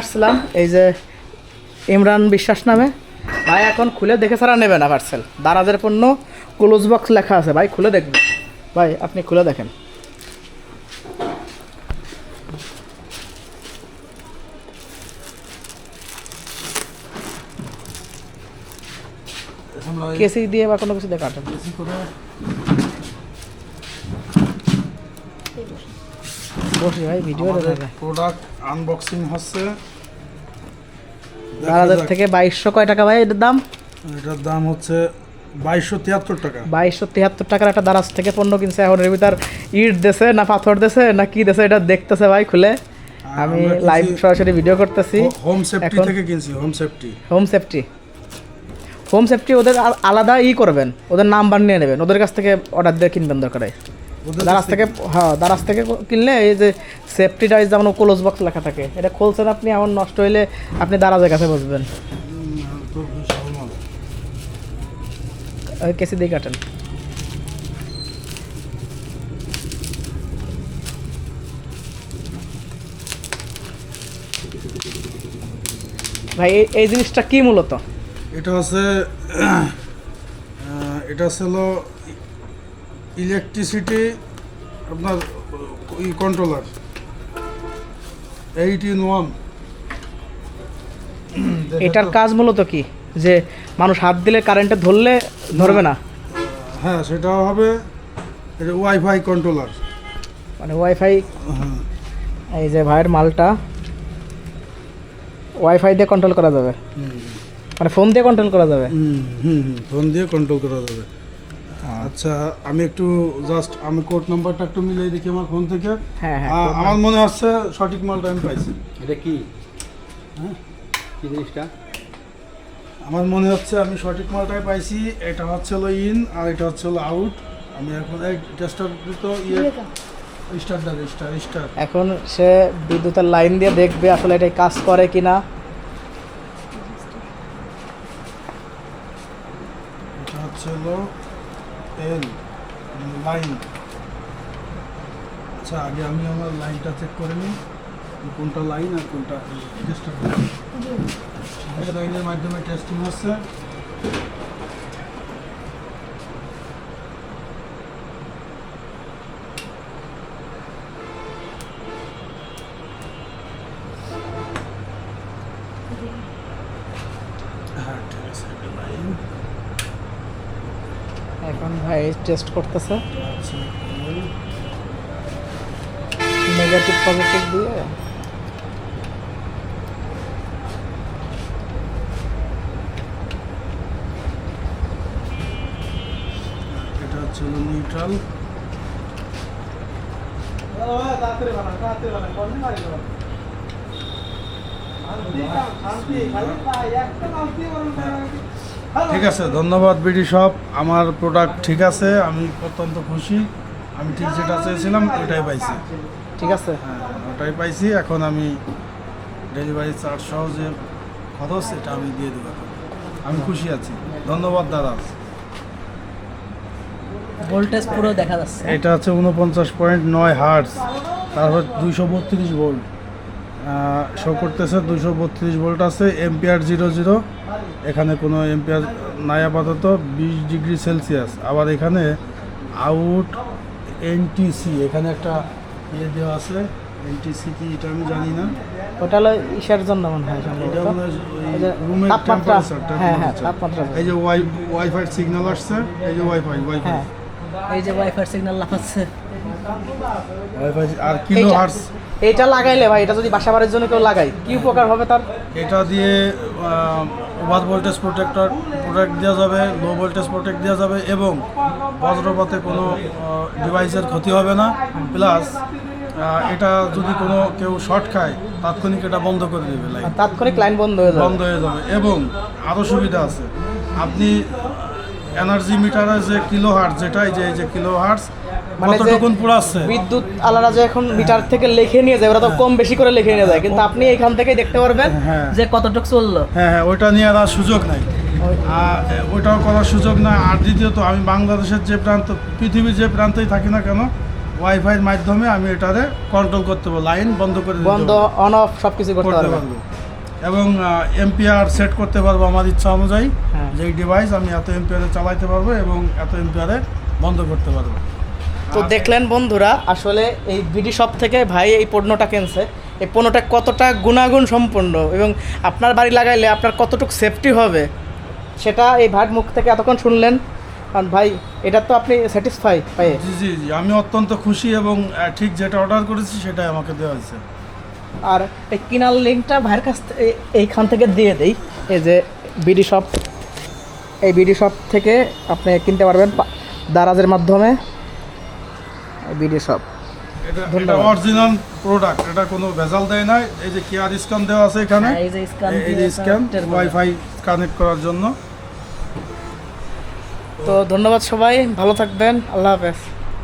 আসছিলাম, এই যে ইমরান বিশ্বাস নামে। ভাই, এখন খুলে দেখে ছাড়া নেবে না পার্সেল দারাজের পণ্য ক্লোজ বক্স লেখা আছে। ভাই, খুলে দেখবেন ভাই, আপনি খুলে দেখেন। কেসি দিয়ে বা কোনো কিছু দিয়ে বসি ভাই প্রোডাক্ট আনবক্সিং হচ্ছে। থেকে কয় টাকা ভাই এটার দাম? এটার দাম হচ্ছে বাইশশো তিয়াত্তর টাকা। বাইশশো তিয়াত্তর টাকার একটা দারাজ থেকে পণ্য কিনছে। এখন এর ভিতর ইট দেছে না পাথর দেছে না কি দেছে এটা দেখতেছে ভাই খুলে। আমি লাইভ সরাসরি ভিডিও করতেছি। হোম সেফটি থেকে কিনছি home safety home safety home safety ওদের আলাদা ই করবেন। ওদের নাম্বার নিয়ে নেবেন। ওদের কাছ থেকে অর্ডার দিয়ে কিনবেন দরকার দারাজ থেকে হ্যাঁ দারাজ থেকে কিনলে এই যে সেফটি সেফটিটা যেমন ক্লোজ বক্স লেখা থাকে এটা খুলছেন আপনি এমন নষ্ট হইলে আপনি দারাজের কাছে বসবেন। ওই কেসি দিয়ে কাটেন। ভাই এই- জিনিসটা কি মূলত? এটা হচ্ছে এটা হচ্ছে ইলেকট্রিসিটি আপনার E controller eight in one এটার কাজ মূলত কি? যে মানুষ হাত দিলে কারেন্টে ধরলে ধরবে না? হ্যাঁ সেটা হবে এটা ওয়াইফাই কন্ট্রোলার মানে ওয়াইফাই হ্যাঁ। এই যে ভাইয়ের মালটা ওয়াইফাই দিয়ে কন্ট্রোল করা যাবে। মানে ফোন দিয়ে কন্ট্রোল করা যাবে। হুম হুম, ফোন দিয়ে কন্ট্রোল করা যাবে। আচ্ছা আমি একটু জাস্ট আমি কোড নাম্বারটা একটু মিলিয়ে দেখি আমার ফোন থেকে। হ্যাঁ হ্যাঁ আমার মনে হচ্ছে সঠিক মালটা আমি পাইছি। এটা কি? হ্যাঁ? কি জিনিসটা? আমার মনে হচ্ছে আমি সঠিক মালটাই পাইছি এটা হচ্ছে হলো ইন আর এটা হচ্ছে হলো আউট আমি এখন এই টেস্টার তো ইয়ে স্টার দাবে স্টার স্টার এখন সে বিদ্যুতের লাইন দিয়ে দেখবে আসলে এটা কাজ করে কি না এটা হচ্ছে হলো এল লাইন আচ্ছা আগে আমি আমার লাইনটা চেক করে নিই কোনটা লাইন আর কোনটা টেস্টার লাইনের মাধ্যমে টেস্টিং হচ্ছে। হ্যাঁ ঠিক আছে লাইন এখন ভাই টেস্ট করতেছে। নেগেটিভ পজিটিভ দিয়ে। এটা হচ্ছে নিউট্রাল ঠিক আছে ধন্যবাদ বিডি শপ আমার প্রোডাক্ট ঠিক আছে আমি অত্যন্ত খুশি। আমি ঠিক যেটা চেয়েছিলাম ওটাই পাইছি। ঠিক আছে। হ্যাঁ ওটাই পাইছি। এখন আমি ডেলিভারি চার্জ সহ যে খরচ এটা আমি দিয়ে দেবো। আমি খুশি আছি। ধন্যবাদ দাদা। ভোল্টেজ পুরো দেখা যাচ্ছে। এটা হচ্ছে উনপঞ্চাশ পয়েন্ট নয় হার্টস তারপর দুইশো বত্রিশ ভোল্ট শো করতেছে দুশো বত্রিশ ভোল্ট আছে এম্পিয়ার জিরো জিরো এখানে কোনো এম্পিয়ার নাই আপাতত বিশ ডিগ্রি সেলসিয়াস। আবার এখানে আউট এনটিসি এখানে একটা ইয়ে দেওয়া আছে এনটিসি কি এটা আমি জানি না। ওটা হলো ইসের জন্য মনে হয় এটা মনে হয় এই যে রুমের তাপমাত্রা। এই যে ওয়াই ওয়াইফাই সিগন্যাল আসছে এই যে ওয়াইফাই ওয়াইফাই হ্যাঁ। এই যে ওয়াইফাই সিগন্যাল লাগাচ্ছে ওয়াইফাই আর কিলো এইটা- এইটা লাগাইলে ভাই এটা যদি বাসা বাড়ির জন্য কেউ লাগাই কি উপকার হবে তার? এটা দিয়ে ওভার ভোল্টেজ প্রোটেক্টর প্রোটেক্ট দেওয়া যাবে লো ভোল্টেজ প্রোটেক্ট দেওয়া যাবে এবং বজ্রপাতে কোনো ডিভাইসের ক্ষতি হবে না। প্লাস এটা যদি কোনো কেউ শর্ট খায় তাৎক্ষণিক এটা বন্ধ করে দেবে লাইট তাৎক্ষণিক লাইন বন্ধ হয়ে যাবে। বন্ধ হয়ে যাবে। এবং আরও সুবিধা আছে। আপনি এনার্জি মিটারে যে কিলো হার্টস যেটাই যে এই যে কিলো হার্টস মানে যে বিদ্যুৎ আলাদা যে এখন মিটার থেকে লিখে নিয়ে যায় ওরা তো কম বেশি করে লিখে নিয়ে যায়। কিন্তু আপনি এখান থেকে দেখতে পারবেন হ্যাঁ। যে কতটুকু চলল। হ্যাঁ হ্যাঁ ওইটা নিয়ে আর সুযোগ নাই। ওইটাও করার সুযোগ না আর দ্বিতীয়ত আমি বাংলাদেশের যে প্রান্ত পৃথিবীর যে প্রান্তেই থাকি না কেন ওয়াইফাইয়ের মাধ্যমে আমি এটারে কন্ট্রোল করতে পারব। লাইন বন্ধ করে বন্ধ অন অফ সব কিছু করতে পারব। এবং এমপিআর সেট করতে পারব আমার ইচ্ছা অনুযায়ী। হ্যাঁ। যেই ডিভাইস আমি এত এমপিআরে চালাইতে পারব এবং এত এমপিআরে বন্ধ করতে পারব। তো দেখলেন বন্ধুরা আসলে এই বিডি শপ থেকে ভাই এই পণ্যটা কিনছে। এই পণ্যটা কতটা গুণাগুণ সম্পন্ন এবং আপনার বাড়ি লাগাইলে আপনার কতটুকু সেফটি হবে সেটা এই ভাট মুখ থেকে এতক্ষণ শুনলেন। কারণ ভাই এটা তো আপনি স্যাটিসফাই পাই জি জি জি আমি অত্যন্ত খুশি এবং ঠিক যেটা অর্ডার করেছি সেটাই আমাকে দেওয়া হয়েছে। আর এই কিনার লিঙ্কটা ভাইয়ের কাছ থেকে এইখান থেকে দিয়ে দেই। এই যে বিডি শপ এই বিডি শপ থেকে আপনি কিনতে পারবেন দারাজের মাধ্যমে। বিডি শপ এটা অরিজিনাল প্রোডাক্ট এটা কোনো ভেজাল দেয় না এই যে কেয়ার স্ক্যান দেওয়া আছে এখানে। হ্যাঁ, এই যে scan এই- এই যে স্ক্যান ওয়াইফাই কানেক্ট করার জন্য। তো ধন্যবাদ সবাই ভালো থাকবেন আল্লাহ হাফেজ।